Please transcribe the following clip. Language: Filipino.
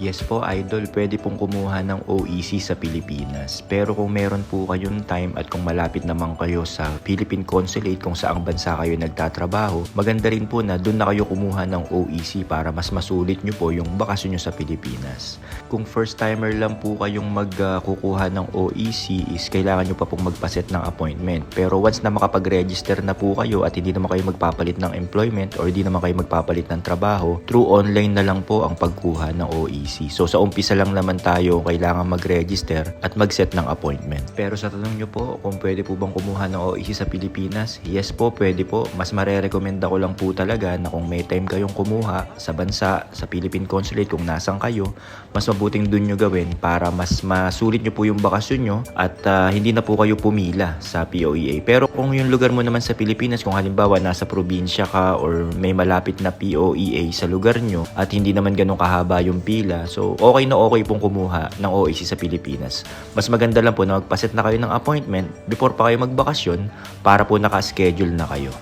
Yes po idol, pwede pong kumuha ng OEC sa Pilipinas. Pero kung meron po kayong time at kung malapit naman kayo sa Philippine Consulate kung saang bansa kayo nagtatrabaho, maganda rin po na doon na kayo kumuha ng OEC para mas masulit nyo po yung bakasyon nyo sa Pilipinas. Kung first timer lang po kayong magkukuha ng OEC is kailangan nyo pa pong magpaset ng appointment. Pero once na makapag-register na po kayo at hindi naman kayo magpapalit ng employment or hindi naman kayo magpapalit ng trabaho, through online na lang po ang pagkuha ng OEC. So sa umpisa lang naman tayo kailangan mag-register at mag-set ng appointment. Pero sa tanong nyo po kung pwede po bang kumuha ng OEC sa Pilipinas, yes po pwede po. Mas marerekomenda ko lang po talaga na kung may time kayong kumuha sa bansa, sa Philippine Consulate kung nasan kayo, mas mabuting dun nyo gawin para mas masulit nyo po yung bakasyon nyo at ah, hindi na po kayo pumila sa POEA. Pero kung yung lugar mo naman sa Pilipinas, kung halimbawa nasa probinsya ka or may malapit na POEA sa lugar nyo at hindi naman ganun kahaba yung pila, so okay na okay pong kumuha ng OEC sa Pilipinas. Mas maganda lang po na magpaset na kayo ng appointment before pa kayo magbakasyon para po naka-schedule na kayo.